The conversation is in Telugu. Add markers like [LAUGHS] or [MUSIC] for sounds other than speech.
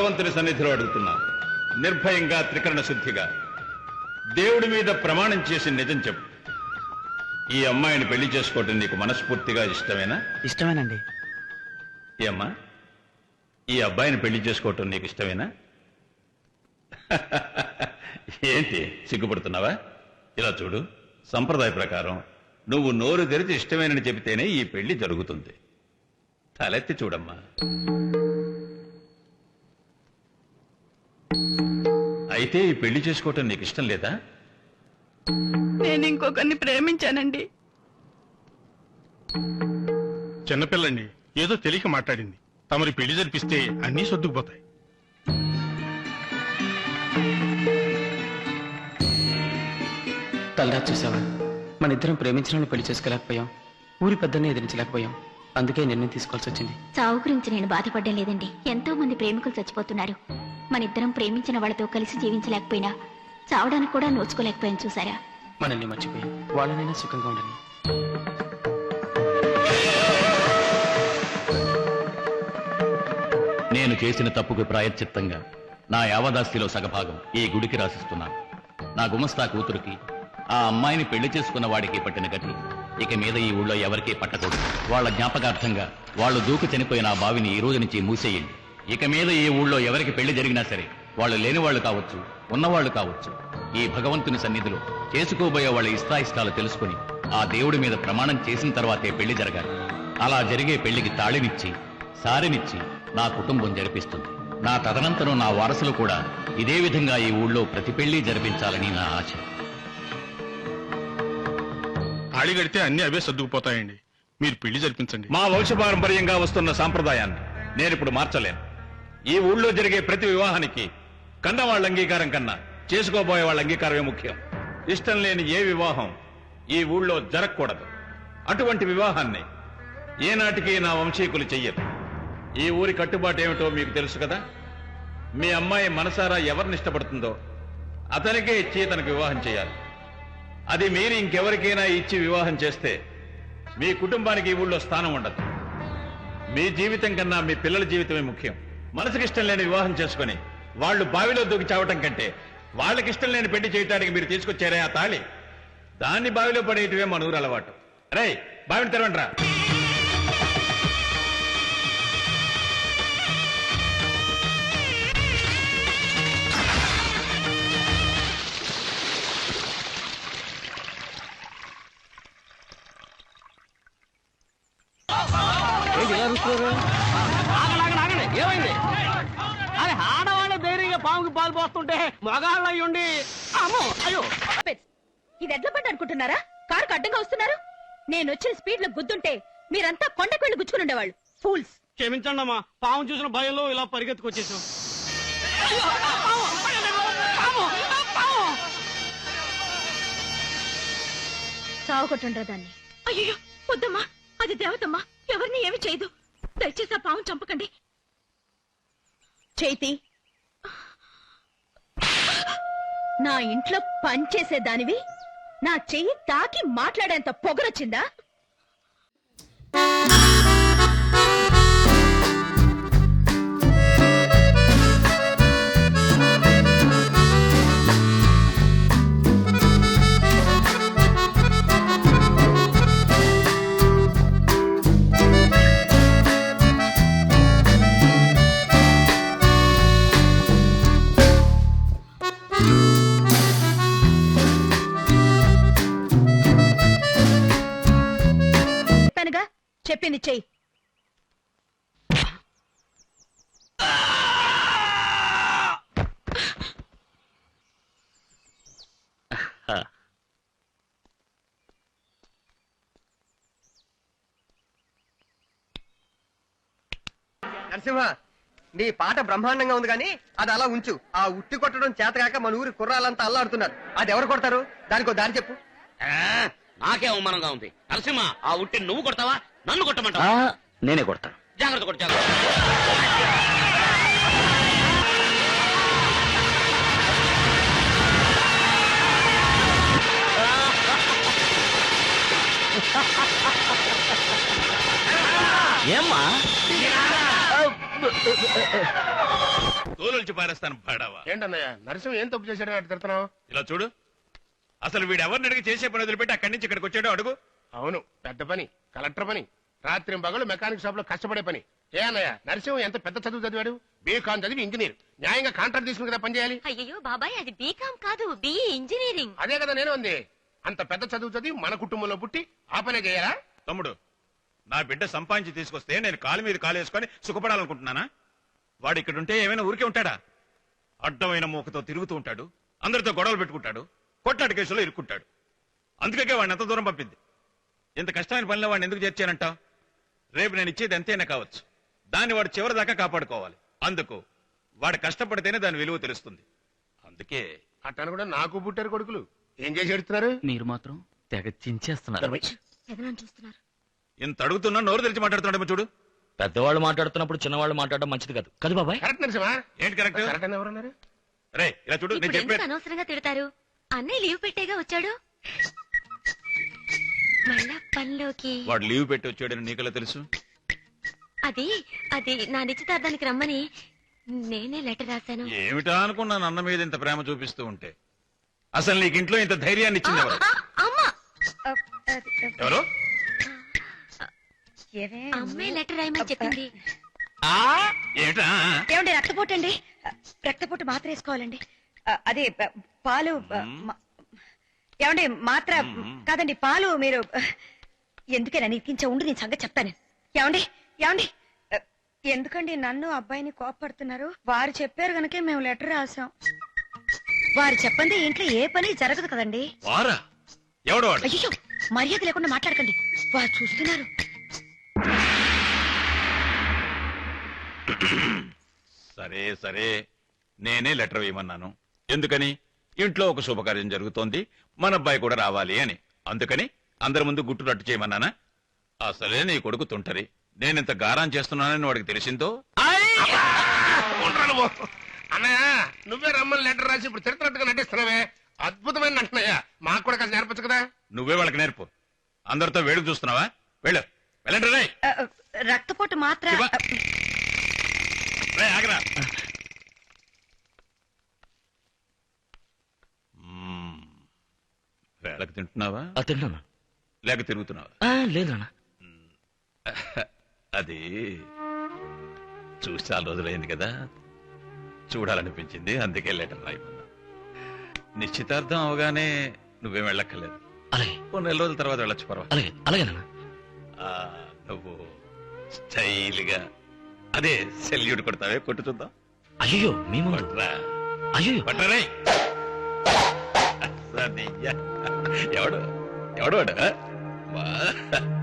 భగవంతుని సన్నిధిలో అడుగుతున్నా. నిర్భయంగా త్రికరణ శుద్ధిగా. దేవుడి మీద ప్రమాణం చేసి నిజం చెప్పు. ఈ అమ్మాయిని పెళ్ళి చేసుకోవటం నీకు మనస్ఫూర్తిగా ఇష్టమేనా? ఇష్టమేనండి. ఈ అమ్మా ఈ అబ్బాయిని పెళ్ళి చేసుకోవటం నీకు ఇష్టమేనా? [LAUGHS] ఏంటి సిగ్గుపడుతున్నావా? ఇలా చూడు సంప్రదాయ ప్రకారం నువ్వు నోరు తెరిచి ఇష్టమేనని చెబితేనే ఈ పెళ్ళి జరుగుతుంది. తలెత్తి చూడమ్మా. అయితే ఈ పెళ్ళి చేసుకోవటం నీకు ఇష్టం లేదా? నేను ఇంకొకరిని ప్రేమించానండి. చిన్నపిల్లండి ఏదో తెలియక మాట్లాడింది. తమరి పెళ్ళి జరిపిస్తే అన్నీ సర్దుకుపోతాయి. తలరా చూసావా? మన ఇద్దరం ప్రేమించిన వాళ్ళని పెళ్ళి చేసుకోలేకపోయాం. ఊరి పెద్దనే ఎదిరించలేకపోయాం. అందుకే నిర్ణయం తీసుకోవాల్సి వచ్చింది. చావు గురించి నేను బాధపడడం లేదండి. ఎంతో మంది ప్రేమికులు చచ్చిపోతున్నారు. మన ఇద్దరం ప్రేమించిన వాళ్ళతో కలిసి జీవించలేకపోయినా చావడానికి కూడా నోచుకోలేకపోయాను చూసారా? మనల్ని మర్చిపోయాం వాళ్ళనైనా సుఖంగా ఉండండి. నేను చేసిన తప్పుకు ప్రాయశ్చిత్తంగా నా యావదాస్తిలో సగభాగం ఈ గుడికి రాసిస్తున్నాను. నా గుమస్తా కూతురికి ఆ అమ్మాయిని పెళ్ళి చేసుకున్న వాడికి పట్టిన గతి ఇక మీద ఈ ఊళ్ళో ఎవరికీ పట్టకూడదు. వాళ్ళ జ్ఞాపకార్థంగా వాళ్ళు దూకు చనిపోయిన ఆ బావిని ఈ రోజు నుంచి మూసేయండి. ఇక మీద ఈ ఊళ్ళో ఎవరికి పెళ్ళి జరిగినా సరే వాళ్ళు లేని వాళ్ళు కావచ్చు ఉన్నవాళ్ళు కావచ్చు ఈ భగవంతుని సన్నిధిలో చేసుకోబోయే వాళ్ళ ఇష్టాయిష్టాలు తెలుసుకుని ఆ దేవుడి మీద ప్రమాణం చేసిన తర్వాతే పెళ్ళి జరగాలి. అలా జరిగే పెళ్ళికి తాళినిచ్చి సారినిచ్చి నా కుటుంబం జరిపిస్తుంది. నా తదనంతరం నా వారసులు కూడా ఇదే విధంగా ఈ ఊళ్ళో ప్రతి పెళ్ళి జరిపించాలని నా ఆశ. తాళి కడితే అన్ని అవే సర్దుకుపోతాయండి. మీరు పెళ్ళి జరిపించండి. మా వంశపారంపర్యంగా వస్తున్న సాంప్రదాయాన్ని నేనిప్పుడు మార్చలేను. ఈ ఊళ్ళో జరిగే ప్రతి వివాహానికి కన్న వాళ్ళ అంగీకారం కన్నా చేసుకోబోయే వాళ్ళ అంగీకారమే ముఖ్యం. ఇష్టం లేని ఏ వివాహం ఈ ఊళ్ళో జరగకూడదు. అటువంటి వివాహాన్ని ఏనాటికి నా వంశీకులు చెయ్యరు. ఈ ఊరి కట్టుబాటు ఏమిటో మీకు తెలుసు కదా? మీ అమ్మాయి మనసారా ఎవరిని ఇష్టపడుతుందో అతనికే ఇచ్చి తనకు వివాహం చేయాలి. అది మీరు ఇంకెవరికైనా ఇచ్చి వివాహం చేస్తే మీ కుటుంబానికి ఈ ఊళ్ళో స్థానం ఉండదు. మీ జీవితం కన్నా మీ పిల్లల జీవితమే ముఖ్యం. మనసుకి ఇష్టం లేని వివాహం చేసుకొని వాళ్ళు బావిలో దూకి చావటం కంటే వాళ్ళకి ఇష్టం లేని పెళ్ళి చేయటానికి మీరు తీసుకొచ్చారే ఆ తాళి. దాన్ని బావిలో పడేయటమే మన ఊరు అలవాటు. రే బావిని తెరవండి రా పాముకి పాలు పోస్తుంటే మగాళ్ళు అయ్యుండి అమ్మో అయ్యో. ఇది ఎడ్ల పట్టు అనుకుంటున్నారా? కారు అడ్డంగా వస్తున్నారు? నేను వచ్చిన స్పీడ్లో గుద్దుంటే మీరంతా కొండకు వెళ్ళి గుచ్చుకుని ఉండేవాళ్ళు. ఫూల్స్ క్షమించండి అమ్మా పాము చూసిన భయంలో ఇలా పరిగెత్తుకొచ్చేసాం. చావు కొట్టుండ్రా దాన్ని. అయ్యో వద్దమ్మా అది దేవతమ్మా ఎవరిని ఏమి చేయదు. దయచేసి ఆ పాము చంపకండి. చైతి నా ఇంట్లో పనిచేసేదానివి నా చెయ్యి తాకి మాట్లాడేంత పొగరొచ్చిందా? చెప్పింది చెయ్యి. నరసింహ నీ పాట బ్రహ్మాండంగా ఉంది కానీ అది అలా ఉంచు. ఆ ఉట్టి కొట్టడం చేతగాక మన ఊరి కుర్రాలంతా అల్లాడుతున్నారు. అది ఎవరు కొడతారు? దానికో దారి చెప్పు. ఆ, నాకే అవమానంగా ఉంది. నరసింహ ఆ ఉట్టి నువ్వు కొడతావా? నన్ను కొట్టమంటావా? నేనే కొడతాను. జాగ్రత్త కొట్టు జాగ్రత్త. ఏమ్మా? తోలుల్చి పారేస్తాను పాడావా ఏంటన్నయ్య నరసింహ ఏం తప్పు చేశాడని అటు తిడుతున్నావు? ఇలా చూడు. అసలు వీడు ఎవరిని అడిగి చేసే పని వదిలిపెట్టి అక్కడి నుంచి ఇక్కడికి వచ్చాడో అడుగు. అవును పెద్ద పని. కలెక్టర్ పని. రాత్రి పగలు మెకానిక్ షాప్లో కష్టపడే పని. ఏ అన్నయ్య నరసింహ ఎంత పెద్ద చదువు చదివాడు? బీకాన్ చదివి ఇంజనీర్. న్యాయంగా కాంట్రాక్ట్ తీసుకుని కదా పని చేయాలి? అయ్యో బాబాయ్ అది బీకామ్ కాదు బిఈ ఇంజనీరింగ్. అదే కదా నేను ఉంది అంత పెద్ద చదువు చదివి మన కుటుంబంలో పుట్టి ఆ పనే చేయాలా? తమ్ముడు నా బిడ్డ సంపాదించి తీసుకొస్తే నేను కాలు మీద కాలు వేసుకొని సుఖపడాలనుకుంటున్నానా? వాడు ఇక్కడ ఉంటే ఏమైనా ఊరికే ఉంటాడా? అడ్డమైన మూకతో తిరుగుతూ ఉంటాడు. అందరితో గొడవలు పెట్టుకుంటాడు. కొట్లాట కేసులో ఇరుక్కుంటాడు. అందుకే వాడిని ఎంత దూరం పంపింది. ఇంత కష్టమైన పనిలో వాడిని ఎందుకు చేర్చానంటావు రేపు నేను ఇచ్చేది ఎంతైనా కావచ్చు. దాన్ని వాడు చివరి దాకా కాపాడుకోవాలి. అందుకు వాడు కష్టపడితేనే దాని విలువ తెలుస్తుంది. అందుకే అట్టను కూడా నాకు పుట్టారు కొడుకులు. ఏం చేసి ఎడుతున్నారు మీరు మాత్రం తెగ చించేస్తున్నారు. చూస్తున్నారు? ఇంత అడుగుతున్నా నోరు తెరిచి మాట్లాడుతున్నాడేమో చూడు. పెద్దవాళ్ళు మాట్లాడుతున్నప్పుడు చిన్నవాళ్ళు మాట్లాడడం మంచిది కాదు. కదా బాబాయ్. కరెక్ట్ నరసింహ ఏంటి కరెక్ట్? ఎవరన్నారు రే ఇలా చూడు నేను ఇప్పుడు ఎందుకు చెప్పాను అనవసరంగా తిడతారు? అన్నయ్య లీవ్ పెట్టేగా వచ్చాడు? మళ్ళా పనిలోకి. వాడు లీవ్ పెట్టి వచ్చాడని నీకెలా తెలుసు? అది అది నా నిశ్చితార్థానికి రమ్మని నేనే లెటర్ రాశాను. ఏమిటా అనుకున్నాను అన్న మీద ఇంత ప్రేమ చూపిస్తూ ఉంటే? అసలు నీకు ఇంట్లో ఇంత ధైర్యాన్ని ఇచ్చింది ఎవరు? అమ్మా! ఎవరు? అమ్మే లెటర్ రాయమని చెప్పింది. ఏమిటా? ఏమండి రక్తపోటు అండి. రక్తపోటు మాత్ర వేసుకోవాలండి అదే పాలు మా- ఏమండి మాత్ర కాదండి పాలు మీరు ఎందుకైనా నీకించే ఉండి నేను సంగతి చెప్తాను. ఏమండి ఏమండి? ఎందుకండి నన్ను అబ్బాయిని కోపడుతున్నారు వారు చెప్పారు గనకే మేము లెటర్ రాసాం వారు చెప్పండి ఇంట్లో ఏ పని జరగదు కదండి. వారా? ఎవడు వాడు? అయ్యో మర్యాద లేకుండా మాట్లాడకండి. వారు చూస్తున్నారు. సరే సరే. నేనే లెటర్ వేయమన్నాను. ఎందుకని? ఇంట్లో ఒక శుభకార్యం జరుగుతోంది మన అబ్బాయి కూడా రావాలి అని. అందుకని అందరి ముందు గుట్టు రట్టు చేయమన్నానా? అసలే నీ కొడుకు తుంటరి. నేనింత గారం చేస్తున్నానని వాడికి తెలిసిందో? అన్నయ్య నువ్వే రమ్మని లెటర్ రాసి ఇప్పుడు తిడుతున్నట్టుగా నటిస్తున్నావే. అద్భుతమైన నటనయ్య. మాకు కూడా కాస్త నేర్పచ్చు కదా? నువ్వే వాళ్ళకి నేర్పు. అందరితో వేడుకు చూస్తున్నావా? వెళ్ళు. వెళ్ళండి రక్తపోటు మాత్ర ఆగరా. వేళకు తింటున్నావా? తిన్నాను లేక తిరుగుతున్నావా? లేదు నాన్న. అది చూసి చాలా రోజులైంది కదా. చూడాలనిపించింది అందుకే లెటర్ రాయమన్నా నిశ్చితార్థం అవగానే నువ్వేం వెళ్ళక్కర్లేదు. అలాగే. ఓ నెల రోజుల తర్వాత వెళ్ళొచ్చు పర్వాలేదు. అలాగే అలాగే నాన్న. ఆ, నువ్వు స్టైల్గా అదే సెల్యూట్ కొడతావే కొట్టు చూద్దాం. అయ్యో మేము కొట్రా అయ్యో కొట్టరే సరిగ్గా. ఎవడు? ఎవడు వాడు?